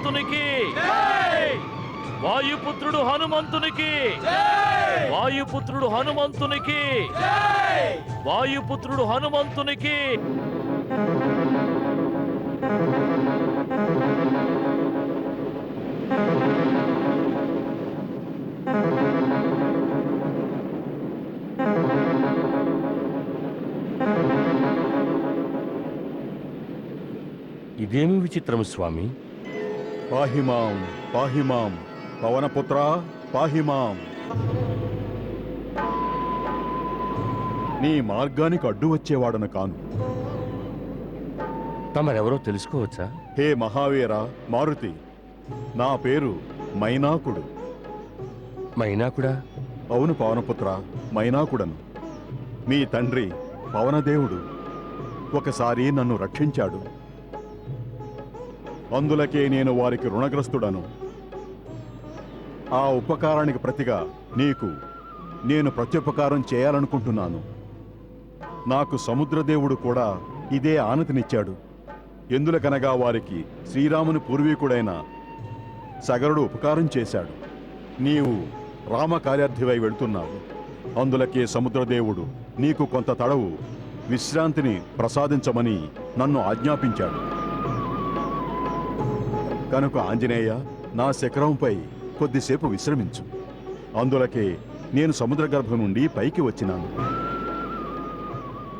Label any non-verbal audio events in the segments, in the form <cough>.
హనుమంతునికి. వాయుపుత్రుడు హనుమంతునికి. వాయుపుత్రుడు హనుమంతునికి. వాయుపుత్రుడు హనుమంతునికి. ఇదేమి విచిత్రం స్వామి? పాహిమాం పాహిమాం పవనపుత్ర పాహిమాం నీ మార్గానికి అడ్డు వచ్చేవాడను కాను. తమరెవరో తెలుసుకోవచ్చా? హే మహావీర మారుతి. నా పేరు మైనాకుడు. మైనాకుడా? అవును పవనపుత్ర మైనాకుడను. మీ తండ్రి పవనదేవుడు. ఒకసారి నన్ను రక్షించాడు. అందులకే నేను వారికి రుణగ్రస్తుడను. ఆ ఉపకారానికి ప్రతిగా నీకు నేను ప్రత్యుపకారం చేయాలనుకుంటున్నాను. నాకు సముద్రదేవుడు కూడా ఇదే ఆనతినిచ్చాడు. ఎందులకనగా వారికి శ్రీరాముని పూర్వీకుడైన సగరుడు ఉపకారం చేశాడు. నీవు రామ కార్యార్థివై వెళ్తున్నావు. అందులకే సముద్రదేవుడు నీకు కొంత తడవు విశ్రాంతిని ప్రసాదించమని నన్ను ఆజ్ఞాపించాడు. కనుక ఆంజనేయ నా శకరంపై కొద్దిసేపు విశ్రమించు. అందులకే నేను సముద్ర గర్భం నుండి పైకి వచ్చినాను.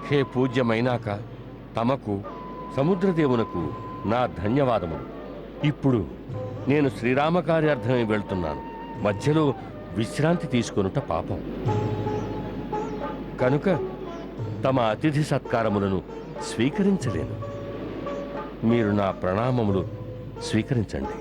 హే పూజ్యమైనాక తమకు సముద్రదేవునకు నా ధన్యవాదములు. ఇప్పుడు నేను శ్రీరామ కార్యార్థమై వెళ్తున్నాను. మధ్యలో విశ్రాంతి తీసుకొనుట పాపం. కనుక తమ అతిథి సత్కారములను స్వీకరించలేను. మీరు నా ప్రణామములు స్వీకరించండి.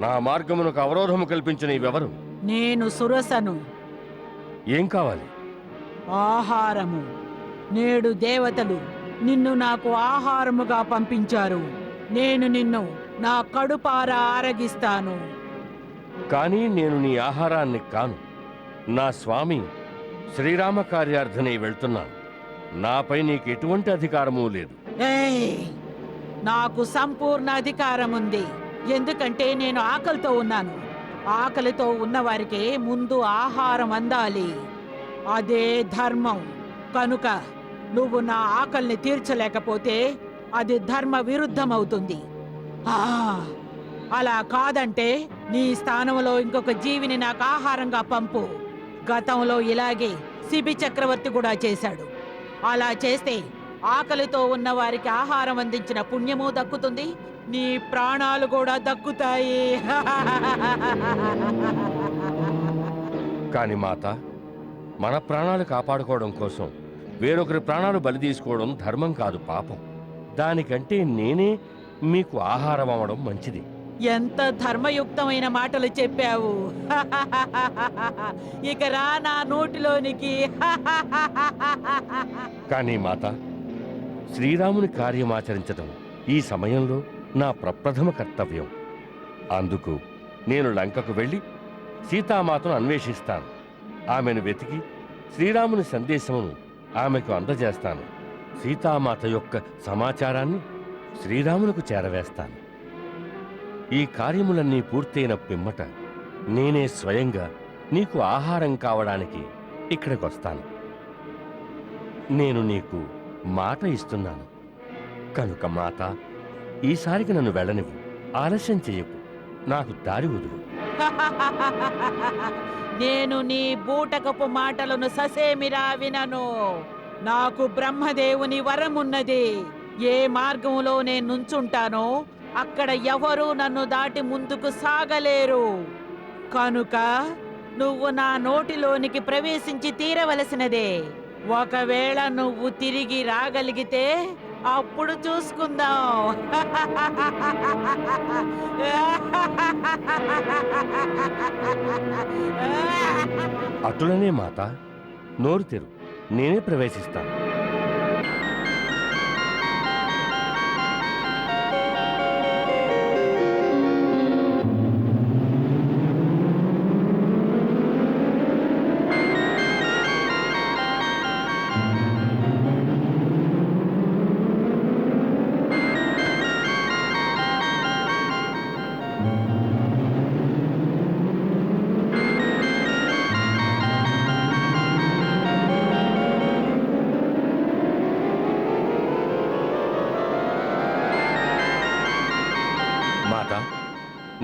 నా మార్గమునకు అవరోధము కల్పించిన ఇవెవరు నేను సురసను. ఏం కావాలి? ఆహారము. నేడు దేవతలు నిన్ను నాకు ఆహారముగా పంపించారు. నేను నిన్ను నా కడుపార ఆరగిస్తాను. కానీ నేను నీ ఆహారాన్ని కాను. నా స్వామి శ్రీరామ కార్యార్థనే వెళ్తున్నాను. నాపై నీకు ఎటువంటి అధికారమూ లేదు. నాకు సంపూర్ణ అధికారం ఉంది ఎందుకంటే నేను ఆకలితో ఉన్నాను. ఆకలితో ఉన్నవారికి ముందు ఆహారం అందాలి. అదే ధర్మం. కనుక నువ్వు నా ఆకలిని తీర్చలేకపోతే అది ధర్మ విరుద్ధమవుతుంది అలా కాదంటే నీ స్థానంలో ఇంకొక జీవిని నాకు ఆహారంగా పంపు. గతంలో ఇలాగే సిబి చక్రవర్తి కూడా చేశాడు. అలా చేస్తే ఆకలితో ఉన్న వారికి ఆహారం అందించిన పుణ్యము దక్కుతుంది. నీ ప్రాణాలు కూడా దక్కుతాయి. కాని మాత మన ప్రాణాలు కాపాడుకోవడం కోసం వేరొకరి ప్రాణాలు బలి తీసుకోవడం ధర్మం కాదు పాపం. దానికంటే నేనే మీకు ఆహారం అవ్వడం మంచిది. ఎంత ధర్మయుక్తమైన మాటలు చెప్పావు. <laughs> ఇక రా నా నోటిలోనికి. <laughs> కానీ మాత శ్రీరాముని కార్యమాచరించడం ఈ సమయంలో నా ప్రప్రథమ కర్తవ్యం. అందుకు నేను లంకకు వెళ్ళి సీతామాతను అన్వేషిస్తాను. ఆమెను వెతికి శ్రీరాముని సందేశమును ఆమెకు అందజేస్తాను. సీతామాత యొక్క సమాచారాన్ని శ్రీరామునకు చేరవేస్తాను. ఈ కార్యములన్నీ పూర్తయిన పిమ్మట నేనే స్వయంగా నీకు ఆహారం కావడానికి ఇక్కడికొస్తాను. నేను నీకు మాట ఇస్తున్నాను. కనుక మాత ఈసారికి నన్ను వెళ్ళనివ్వు. ఆలస్యం చెయ్యకు నాకు దారి వదులు. <laughs> నేను నీ బూటకపు మాటలను ససేమిరా వినను నాకు బ్రహ్మదేవుని వరమున్నది. ఏ మార్గంలో నేను నుంచుంటానో అక్కడ ఎవరూ నన్ను దాటి ముందుకు సాగలేరు. కనుక నువ్వు నా నోటిలోనికి ప్రవేశించి తీరవలసినదే. ఒకవేళ నువ్వు తిరిగి రాగలిగితే అప్పుడు చూసుకుందాం. అటులనే మాత నోరు తెరు నేనే ప్రవేశిస్తాను.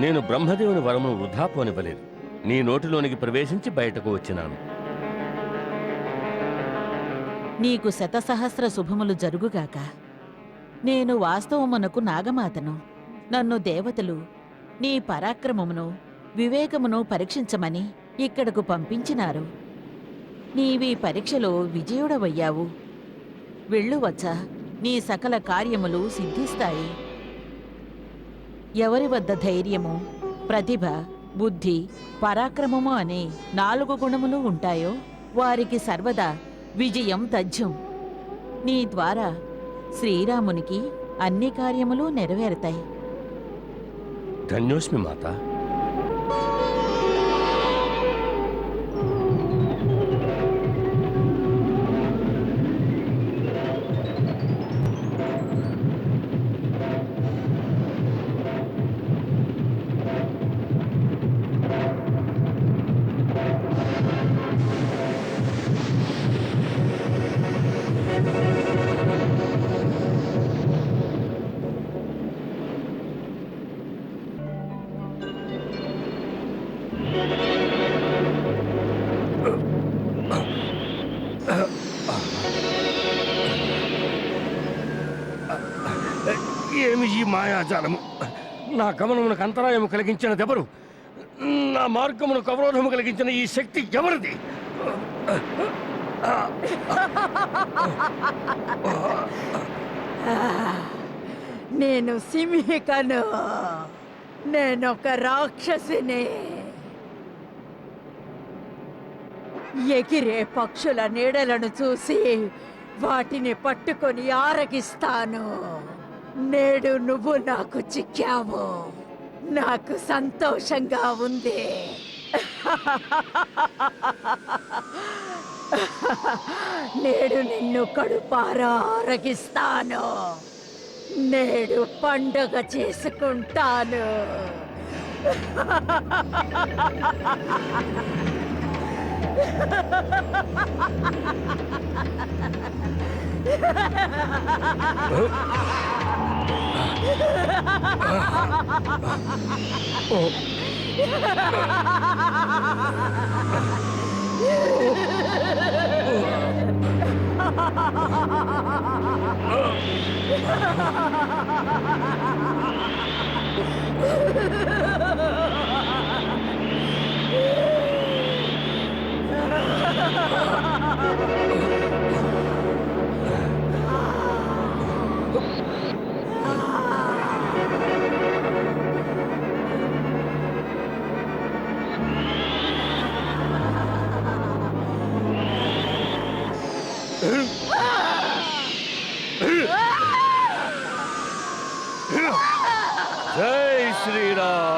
నేను బ్రహ్మదేవుని వరమును వృధా పోనివ్వలేదు. నీ నోటిలోనికి ప్రవేశించి బయటకు వచ్చినాను. నీకు శతసహస్ర శుభములు జరుగుగాక. నేను వాస్తవమునకు నాగమాతను. నన్ను దేవతలు నీ పరాక్రమమును వివేకమును పరీక్షించమని ఇక్కడకు పంపించినారు. నీవి పరీక్షలో విజయుడవయ్యావు. వెళ్ళువచ్చా నీ సకల కార్యములు సిద్ధిస్తాయి. ఎవరి వద్ద ధైర్యము ప్రతిభ బుద్ధి పరాక్రమము అనే నాలుగు గుణములు ఉంటాయో వారికి సర్వదా విజయం తథ్యం. నీ ద్వారా శ్రీరామునికి అన్ని కార్యములు నెరవేరుతాయి. ధన్యోస్మి మాతా. ఈ మాయాజాలము. నా గమనమునకు అంతరాయము కలిగించిన దెవరు నా మార్గమునకు అవరోధము కలిగించిన ఈ శక్తి ఎవరిది? నేను సింహికను. నేనొక రాక్షసిని. ఎగిరే పక్షుల నీడలను చూసి వాటిని పట్టుకొని ఆరగిస్తాను. నేడు నువ్వు నాకు చిక్కావు. నాకు సంతోషంగా ఉంది. నేడు నిన్ను కడుపారా ఆరగిస్తాను. నేడు పండుగ చేసుకుంటాను. <laughs> జై శ్రీరామ్ జై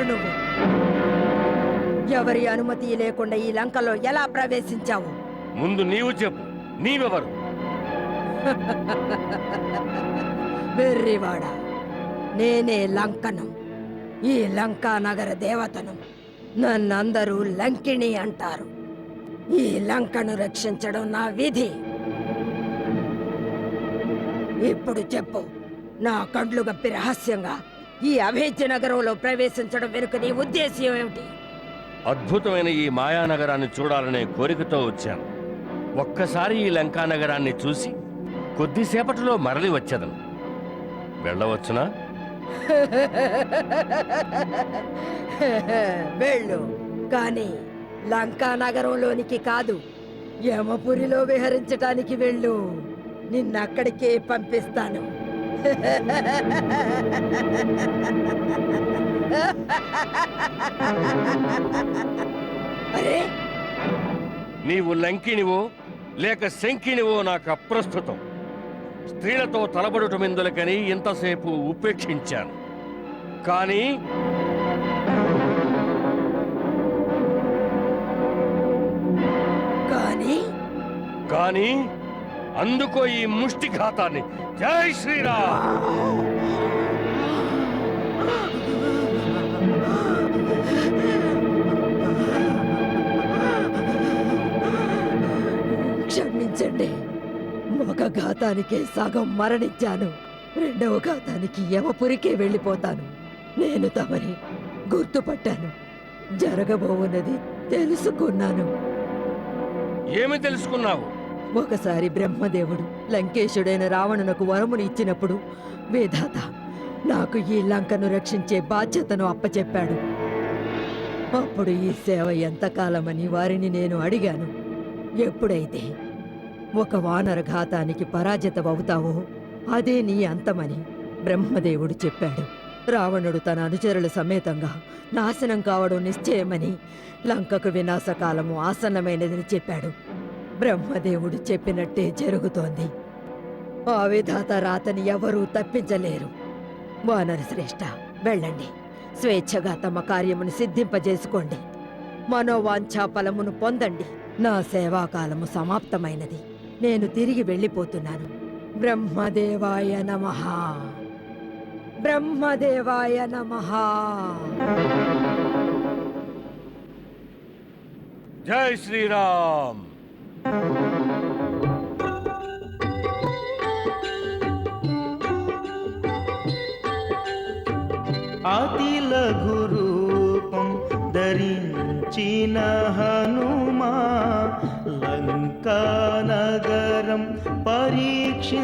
ఎవరు నువ్వు? ఎవరి అనుమతి లేకుండా ఈ లంకలో ఎలా ప్రవేశించావు? ముందు నీవు చెప్పు. నీవెవరు? <laughs> వెర్రివాడ నేనే లంకను. ఈ లంకా నగర దేవతను నన్నందరూ లంకిణి అంటారు. ఈ లంకను రక్షించడం నా విధి. ఇప్పుడు చెప్పు నా కండ్లు గప్పి రహస్యంగా ఈ అభేద్య నగరంలో ప్రవేశించడం వెనుక నీ ఉద్దేశ్యం ఏమిటి? అద్భుతమైన ఈ మాయానగరాన్ని చూడాలనే కోరికతో వచ్చాను. ఒక్కసారి ఈ లంకా నగరాన్ని చూసి కొద్దిసేపటిలో మరలి వచ్చేదను. వెళ్ళవచ్చునా? <laughs> వెళ్ళు. కానీ లంకా నగరంలోనికి కాదు యమపురిలో విహరించటానికి వెళ్ళు. నిన్నక్కడికే పంపిస్తాను. అరే! నీవు లంకినివో లేక శంకినివో నాకు అప్రస్తుతం. స్త్రీలతో తలబడుటమెందులకని ఇంతసేపు ఉపేక్షించాను. కానీ కానీ? కానీ అందుకో ఈ ముష్టిఘాతాన్ని జై శ్రీరామ్. క్షమించండి. ఒక ఘాతానికే సగం మరణించాను. రెండవ ఘాతానికి యమపురికే వెళ్ళిపోతాను. నేను తమని గుర్తుపట్టాను. జరగబోవున్నది తెలుసుకున్నాను. ఏమి తెలుసుకున్నావు? ఒకసారి బ్రహ్మదేవుడు లంకేశుడైన రావణునకు వరముని ఇచ్చినప్పుడు వేదాత నాకు ఈ లంకను రక్షించే బాధ్యతను అప్పచెప్పాడు. అప్పుడు ఈ సేవ ఎంతకాలమని వారిని నేను అడిగాను. ఎప్పుడైతే ఒక వానర ఘాతానికి పరాజితమవుతావో అదే నీ అంతమని బ్రహ్మదేవుడు చెప్పాడు. రావణుడు తన అనుచరుల సమేతంగా నాశనం కావడం నిశ్చయమని లంకకు వినాశకాలము ఆసన్నమైనదని చెప్పాడు. బ్రహ్మదేవుడు చెప్పినట్టే జరుగుతోంది. ఆ విధాత రాతని ఎవరూ తప్పించలేరు. వానర శ్రేష్ఠ వెళ్ళండి. స్వేచ్ఛగా తమ కార్యమును సిద్ధింపజేసుకోండి. మనోవాంఛా ఫలమును పొందండి. నా సేవాకాలము సమాప్తమైనది. నేను తిరిగి వెళ్ళిపోతున్నాను. బ్రహ్మదేవాయ నమః. బ్రహ్మదేవాయ నమ. జై శ్రీరామ్! అతి లఘు రూపం ధరించిన హనుమా లంకా నగరం పరీక్షించసాగే.